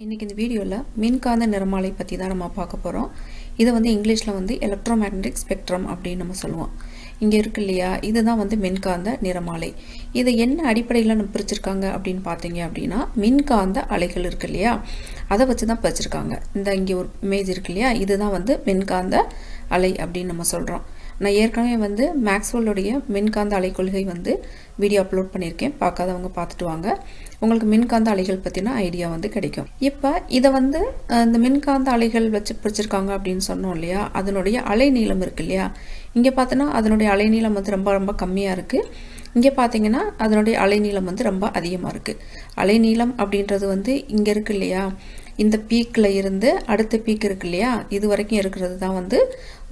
இன்றைக்கி இந்த வீடியோவில் மின்காந்த நிறமாலை பற்றி தான் நம்ம பார்க்க போகிறோம் இதை வந்து இங்கிலீஷில் வந்து எலக்ட்ரோமேக்னட்டிக் ஸ்பெக்ட்ரம் அப்படின்னு நம்ம சொல்லுவோம். இங்கே இருக்கு இல்லையா? இதுதான் வந்து மின்காந்த நிறமாலை. இதை என்ன அடிப்படையில் நம்ம பிரிச்சிருக்காங்க அப்படின்னு பார்த்தீங்க அப்படின்னா மின்காந்த அலைகள் இருக்கு இல்லையா? அதை வச்சு தான் பிரிச்சிருக்காங்க. இந்த இங்கே ஒரு இமேஜ் இருக்கு இல்லையா? இதுதான் வந்து மின்காந்த அலை அப்படின்னு நம்ம சொல்கிறோம் நான் ஏற்கனவே வந்து மேக்ஸ்வெல்லுடைய மின்காந்த அலை கொள்கை வந்து வீடியோ அப்லோட் பண்ணியிருக்கேன். பார்க்காதவங்க பார்த்துட்டு வாங்க. உங்களுக்கு மின்காந்த அலைகள் பற்றின ஐடியா வந்து கிடைக்கும். இப்போ இதை வந்து இந்த மின்காந்த அலைகள் வச்சு பிடிச்சிருக்காங்க அப்படின்னு சொன்னோம் இல்லையா? அதனுடைய அலைநீளம் இருக்கு இல்லையா? இங்கே பார்த்தோன்னா அதனுடைய அலைநீளம் வந்து ரொம்ப ரொம்ப கம்மியாக இருக்குது இங்கே பார்த்தீங்கன்னா அதனுடைய அலைநீளம் வந்து ரொம்ப அதிகமாக இருக்குது அலைநீளம் அப்படின்றது வந்து இங்கே இருக்கு இல்லையா? இந்த பீக்கில் இருந்து அடுத்த பீக் இருக்கு இல்லையா? இது வரைக்கும் இருக்கிறது தான் வந்து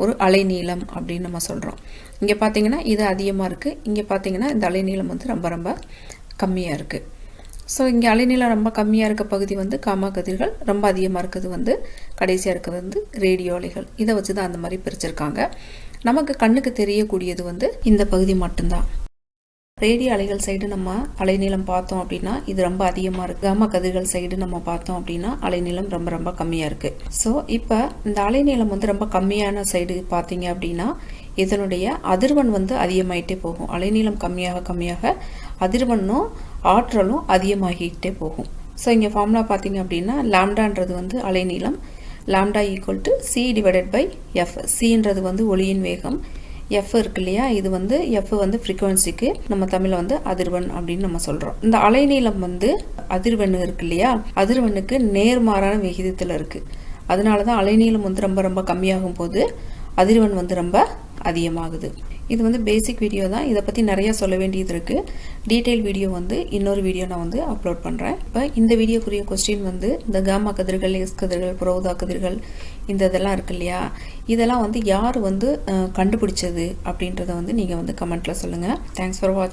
ஒரு அலைநீளம் அப்படின்னு நம்ம சொல்கிறோம் இங்கே பார்த்தீங்கன்னா இது அதிகமாக இருக்குது இங்கே பார்த்தீங்கன்னா இந்த அலைநீளம் வந்து ரொம்ப ரொம்ப கம்மியாக இருக்குது ஸோ இங்கே அலைநீளம் ரொம்ப கம்மியாக இருக்க பகுதி வந்து காமா கதிர்கள் ரொம்ப அதிகமாக இருக்கிறது வந்து கடைசியாக இருக்கிறது வந்து ரேடியோ அலைகள். இதை வச்சு தான் அந்த மாதிரி பிரிச்சிருக்காங்க. நமக்கு கண்ணுக்கு தெரியக்கூடியது வந்து இந்த பகுதி மட்டும்தான். ரேடியோ அலைகள் சைடு நம்ம அலைநீளம் பார்த்தோம் அப்படின்னா இது ரொம்ப அதிகமாக இருக்குது காம கதிர்கள் சைடு நம்ம பார்த்தோம் அப்படின்னா அலைநீளம் ரொம்ப ரொம்ப கம்மியாக இருக்குது ஸோ இப்போ இந்த அலைநீளம் வந்து ரொம்ப கம்மியான சைடு பார்த்தீங்க அப்படின்னா இதனுடைய அதிர்வன் வந்து அதிகமாயிட்டே போகும். அலைநீளம் கம்மியாக கம்மியாக அதிர்வனும் ஆற்றலும் அதிகமாகிட்டே போகும். ஸோ இங்கே ஃபார்முலா பார்த்தீங்க அப்படின்னா லாம்டான்றது வந்து அலைநீளம். Lambda equal to c divided by f சின்றது வந்து ஒளியின் வேகம். எஃப் இருக்கு இல்லையா? இது வந்து எஃப் வந்து ஃப்ரீக்குவன்சிக்கு நம்ம தமிழில் வந்து அதிர்வெண் அப்படின்னு நம்ம சொல்கிறோம் இந்த அலைநீளம் வந்து அதிர்வெண் இருக்கு இல்லையா? அதிர்வெண்ணுக்கு நேர்மாறான விகிதத்தில் இருக்குது அதனால தான் அலைநீளம் வந்து ரொம்ப ரொம்ப கம்மியாகும் போது அதிர்வெண் வந்து ரொம்ப அதிகமாகுது. இது வந்து பேசிக் வீடியோ தான். இதை பற்றி நிறைய சொல்ல வேண்டியது இருக்குது டீட்டெயில் வீடியோ வந்து இன்னொரு வீடியோ நான் வந்து அப்லோட் பண்ணுறேன் இப்போ இந்த வீடியோக்குரிய கொஸ்டின் வந்து இந்த காமா கதிர்கள் எஸ் கதிர்கள் புரோதா கதிர்கள் இந்த இதெல்லாம் இருக்கு இல்லையா? இதெல்லாம் வந்து யார் வந்து கண்டுபிடிச்சது அப்படின்றத வந்து நீங்கள் வந்து கமெண்ட்டில் சொல்லுங்கள் தேங்க்ஸ் ஃபார் வாட்சிங்